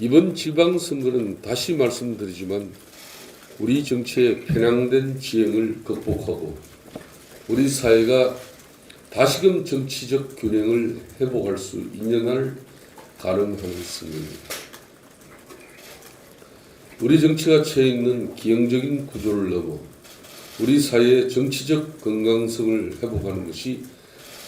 이번 지방선거는 다시 말씀드리지만 우리 정치의 편향된 지형을 극복하고 우리 사회가 다시금 정치적 균형을 회복할 수 있는 한 가능한 선거입니다. 우리 정치가 처해 있는 기형적인 구조를 넘어 우리 사회의 정치적 건강성을 회복하는 것이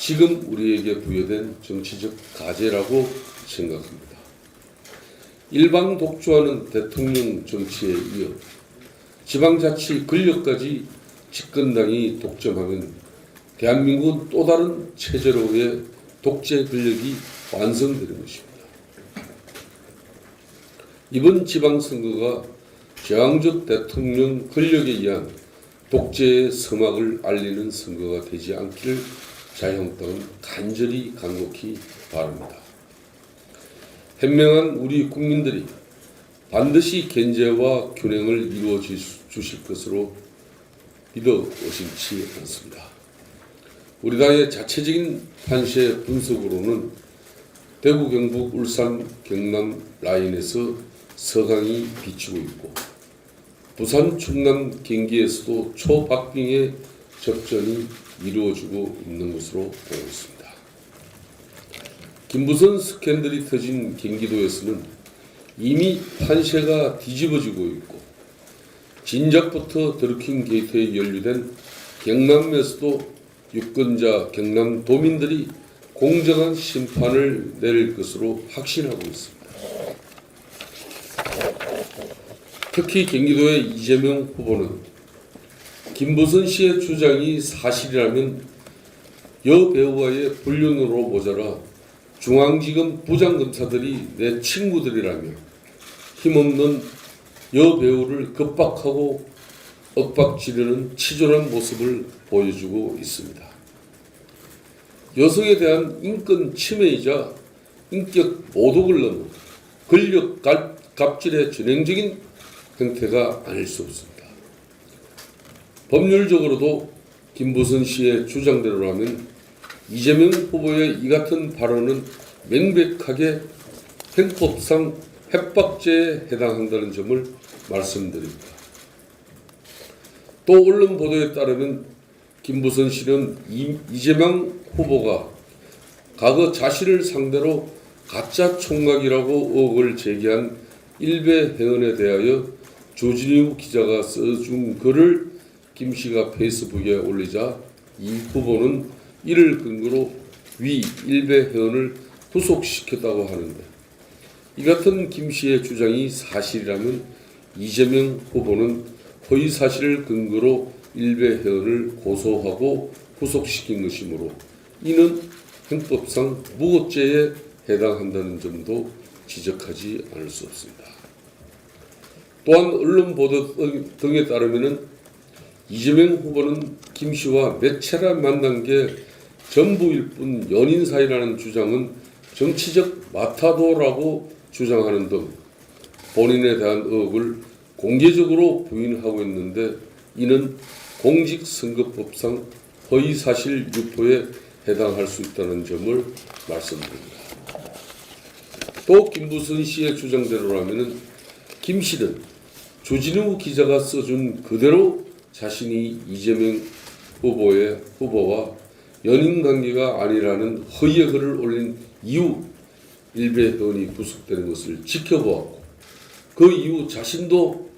지금 우리에게 부여된 정치적 과제라고 생각합니다. 일방 독주하는 대통령 정치에 이어 지방자치 권력까지 집권당이 독점하면 대한민국은 또 다른 체제로의 독재 권력이 완성되는 것입니다. 이번 지방선거가 제왕적 대통령 권력에 의한 독재의 서막을 알리는 선거가 되지 않기를 자유한국당은 간절히 간곡히 바랍니다. 현명한 우리 국민들이 반드시 견제와 균형을 이루어 주실 것으로 믿어 의심치 않습니다. 우리 당의 자체적인 판세 분석으로는 대구, 경북, 울산, 경남 라인에서 서강이 비치고 있고 부산, 충남, 경기에서도 초박빙의 접전이 이루어지고 있는 것으로 보고 있습니다. 김부선 스캔들이 터진 경기도에서는 이미 판세가 뒤집어지고 있고 진작부터 드루킹 게이트에 연루된 경남에서도 유권자 경남 도민들이 공정한 심판을 내릴 것으로 확신하고 있습니다. 특히 경기도의 이재명 후보는 김부선 씨의 주장이 사실이라면 여배우와의 불륜으로 모자라 중앙지검 부장검사들이 내 친구들이라며 힘없는 여배우를 급박하고 엇박지르는 치졸한 모습을 보여주고 있습니다. 여성에 대한 인권 침해이자 인격 모독을 넘어 권력 갑질의 전형적인 형태가 아닐 수 없습니다. 법률적으로도 김부선 씨의 주장대로라면 이재명 후보의 이 같은 발언은 명백하게 행법상 협박죄에 해당한다는 점을 말씀드립니다. 또 언론 보도에 따르면 김부선 씨는 이재명 후보가 과거 자신을 상대로 가짜 총각이라고 의혹을 제기한 일베 회원에 대하여 조진우 기자가 써준 글을 김 씨가 페이스북에 올리자 이 후보는 이를 근거로 위 일베 회원을 구속시켰다고 하는데 이 같은 김 씨의 주장이 사실이라면 이재명 후보는 허위 사실을 근거로 일베 회원을 고소하고 구속시킨 것이므로 이는 형법상 무고죄에 해당한다는 점도 지적하지 않을 수 없습니다. 또한 언론 보도 등에 따르면 이재명 후보는 김 씨와 몇 차례 만난 게 전부일 뿐 연인 사이라는 주장은 정치적 마타도라고 주장하는 등 본인에 대한 의혹을 공개적으로 부인하고 있는데 이는 공직선거법상 허위사실 유포에 해당할 수 있다는 점을 말씀드립니다. 또 김부선 씨의 주장대로라면 김 씨는 조진우 기자가 써준 그대로 자신이 이재명 후보의 후보와 연인 관계가 아니라는 허위의 글을 올린 이후 일베 의원이 구속되는 것을 지켜보았고 그 이후 자신도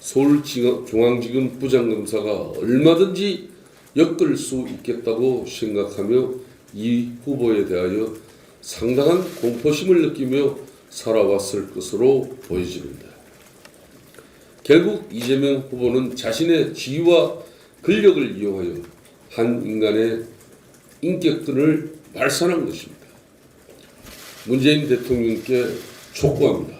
서울중앙지검 부장검사가 얼마든지 엮을 수 있겠다고 생각하며 이 후보에 대하여 상당한 공포심을 느끼며 살아왔을 것으로 보여집니다. 결국 이재명 후보는 자신의 지위와 권력을 이용하여 한 인간의 인격들을 말살한 것입니다. 문재인 대통령께 촉구합니다.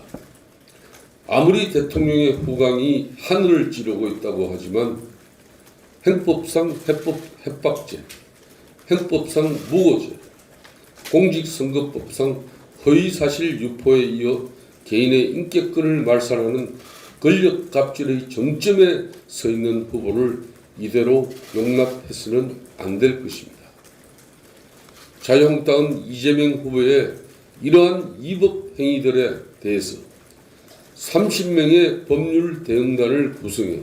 아무리 대통령의 후광이 하늘을 찌르고 있다고 하지만 행법상 해법, 협박죄, 행법상 무고죄, 공직선거법상 허위사실 유포에 이어 개인의 인격권을 말살하는 권력 갑질의 정점에 서 있는 후보를 이대로 용납해서는 안 될 것입니다. 자유한국당은 이재명 후보의 이러한 위법 행위들에 대해서 30명의 법률 대응단을 구성해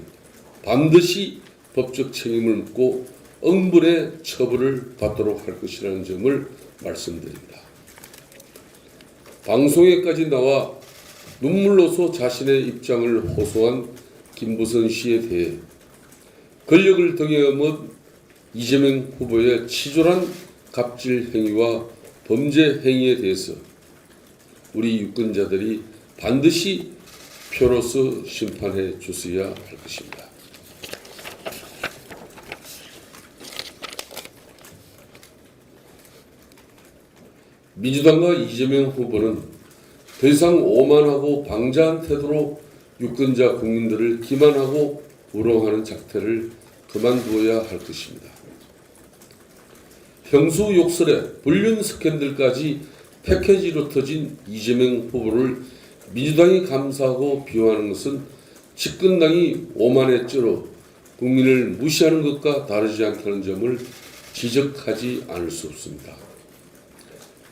반드시 법적 책임을 묻고 응분의 처벌을 받도록 할 것이라는 점을 말씀드립니다. 방송에까지 나와 눈물로서 자신의 입장을 호소한 김부선 씨에 대해 권력을 등에 업은 이재명 후보의 치졸한 갑질 행위와 범죄 행위에 대해서 우리 유권자들이 반드시 표로서 심판해 주셔야 할 것입니다. 민주당과 이재명 후보는 더 이상 오만하고 방자한 태도로 유권자 국민들을 기만하고 우롱하는 작태를 그만두어야 할 것입니다. 형수 욕설에 불륜 스캔들까지 패키지로 터진 이재명 후보를 민주당이 감사하고 비호하는 것은 집권당이 오만에 쩔어 국민을 무시하는 것과 다르지 않다는 점을 지적하지 않을 수 없습니다.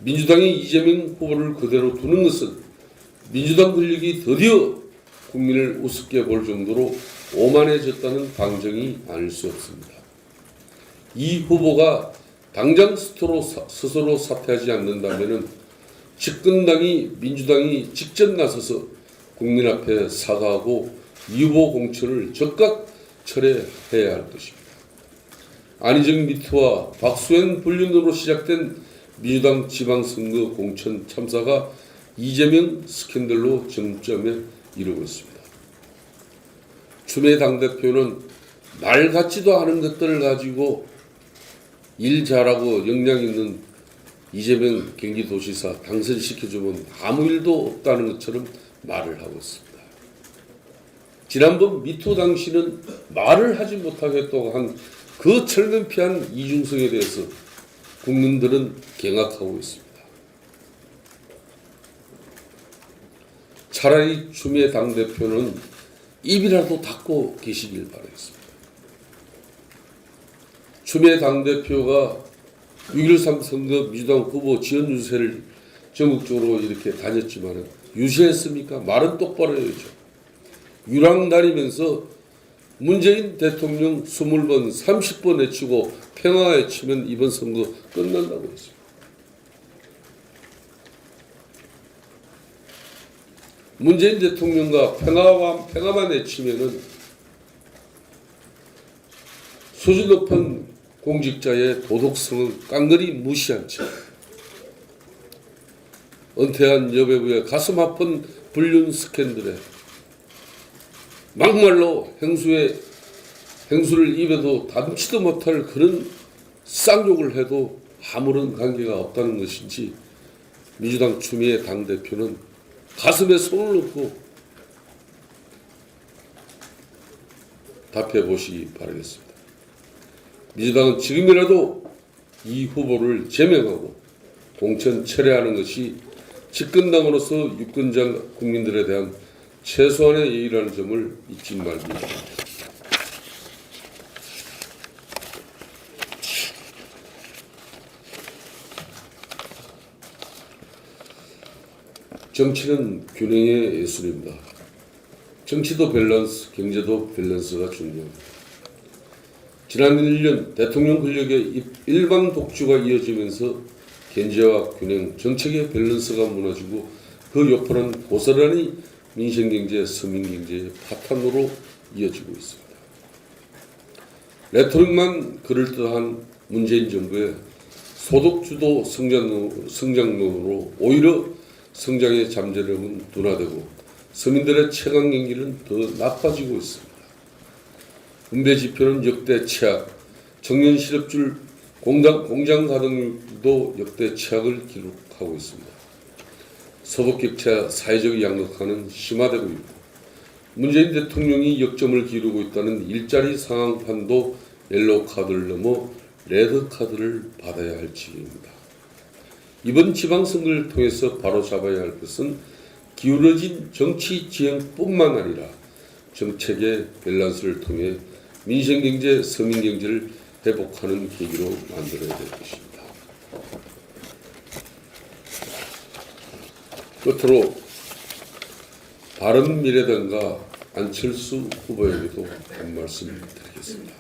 민주당이 이재명 후보를 그대로 두는 것은 민주당 권력이 드디어 국민을 우습게 볼 정도로 오만해졌다는 방정이 아닐 수 없습니다. 이 후보가 당장 스스로, 사- 스스로 사퇴하지 않는다면 집권당이 민주당이 직접 나서서 국민 앞에 사과하고 이 후보 공천을 즉각 철회해야 할 것입니다. 안희정 미투와 박수현 불륜으로 시작된 민주당 지방선거 공천 참사가 이재명 스캔들로 정점에 이르고 있습니다. 추미애 당대표는 말 같지도 않은 것들을 가지고 일 잘하고 역량 있는 이재명 경기도지사 당선시켜주면 아무 일도 없다는 것처럼 말을 하고 있습니다. 지난번 미투 당시는 말을 하지 못하겠다고 한 그 철면피한 이중성에 대해서 국민들은 경악하고 있습니다. 차라리 추미애 당대표는 입이라도 닫고 계시길 바라겠습니다. 추미애 당대표가 6.13 선거 민주당 후보 지원 유세를 전국적으로 이렇게 다녔지만 유세했습니까? 말은 똑바로 해야죠. 유랑 다니면서 문재인 대통령 20번, 30번 외치고 평화 외치면 이번 선거 끝난다고 했습니다. 문재인 대통령과 평화만, 평화만 외치면은 수준 높은 공직자의 도덕성은 깡그리 무시한 채 은퇴한 여배우의 가슴 아픈 불륜 스캔들에 막말로 행수의 행수를 입에도 담지도 못할 그런 쌍욕을 해도 아무런 관계가 없다는 것인지 민주당 추미애 당대표는 가슴에 손을 넣고 답해 보시기 바라겠습니다. 민주당은 지금이라도 이 후보를 제명하고 공천 철회하는 것이 집권당으로서 유권자 국민들에 대한 최소한의 예의라는 점을 잊지 말기 바랍니다. 정치는 균형의 예술입니다. 정치도 밸런스, 경제도 밸런스가 중요합니다. 지난 1년 대통령 권력의 일방 독주가 이어지면서 경제와 균형, 정책의 밸런스가 무너지고 그 여파는 고스란히 민생경제, 서민경제의 파탄으로 이어지고 있습니다. 레토릭만 그럴듯한 문재인 정부의 소득주도 성장, 성장론으로 오히려 성장의 잠재력은 둔화되고 서민들의 체감 경기는 더 나빠지고 있습니다. 분배 지표는 역대 최악, 청년 실업률, 공장, 공장 가동률도 역대 최악을 기록하고 있습니다. 소득 격차, 사회적 양극화는 심화되고 있고 문재인 대통령이 역점을 기르고 있다는 일자리 상황판도 옐로우 카드를 넘어 레드 카드를 받아야 할 지경입니다. 이번 지방선거를 통해서 바로잡아야 할 것은 기울어진 정치 지형뿐만 아니라 정책의 밸런스를 통해 민생 경제, 서민 경제를 회복하는 계기로 만들어야 될 것입니다. 끝으로 바른 미래당과 안철수 후보에게도 한 말씀 드리겠습니다.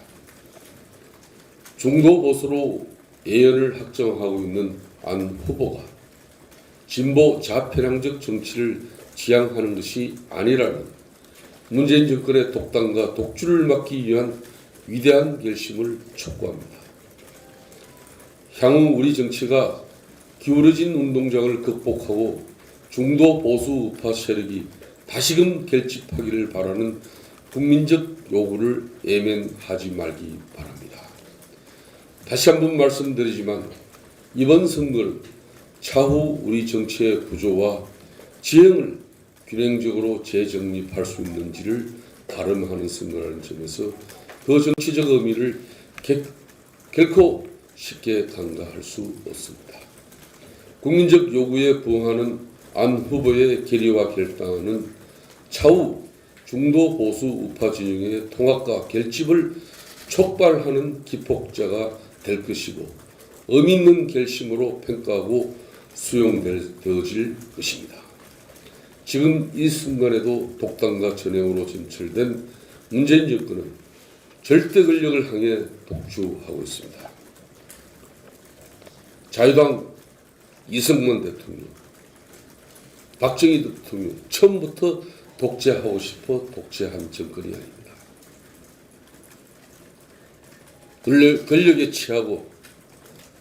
중도 보수로 예언을 확정하고 있는 안 후보가 진보 좌편향적 정치를 지향하는 것이 아니라는 문재인 정권의 독단과 독주를 막기 위한 위대한 결심을 촉구합니다. 향후 우리 정치가 기울어진 운동장을 극복하고 중도 보수 우파 세력이 다시금 결집하기를 바라는 국민적 요구를 예면하지 말기 바랍니다. 다시 한번 말씀드리지만 이번 선거는 차후 우리 정치의 구조와 지형을 균형적으로 재정립할 수 있는지를 가름하는 선거라는 점에서 그 정치적 의미를 개- 결코 쉽게 간과할 수 없습니다. 국민적 요구에 부응하는 안 후보의 결의와 결단은 차후 중도 보수 우파 진영의 통합과 결집을 촉발하는 기폭자가 될 것이고 의미 있는 결심으로 평가하고 수용되어질 것입니다. 지금 이 순간에도 독단과 전횡으로 점철된 문재인 정권은 절대 권력을 향해 독주하고 있습니다. 자유당 이승만 대통령, 박정희 대통령 처음부터 독재하고 싶어 독재한 정권이 아닙니다. 권력, 권력에 취하고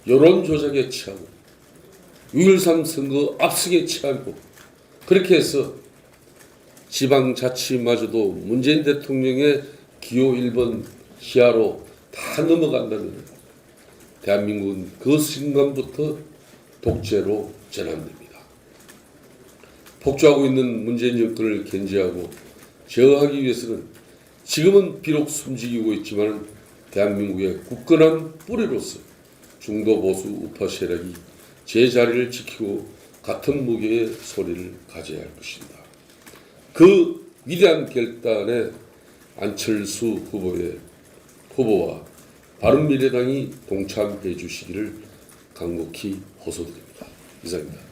여론 조작에 취하고 6.13 선거 압승에 취하고 그렇게 해서 지방자치마저도 문재인 대통령의 기호 1번 시야로 다 넘어간다면 대한민국은 그 순간부터 독재로 전환됩니다. 폭주하고 있는 문재인 정권을 견제하고 제어하기 위해서는 지금은 비록 숨지고 있지만 대한민국의 굳건한 뿌리로서 중도 보수 우파 세력이 제 자리를 지키고 같은 무게의 소리를 가져야 할 것입니다. 그 위대한 결단에 안철수 후보의 후보와 바른미래당이 동참해 주시기를 간곡히 호소드립니다. 이상입니다.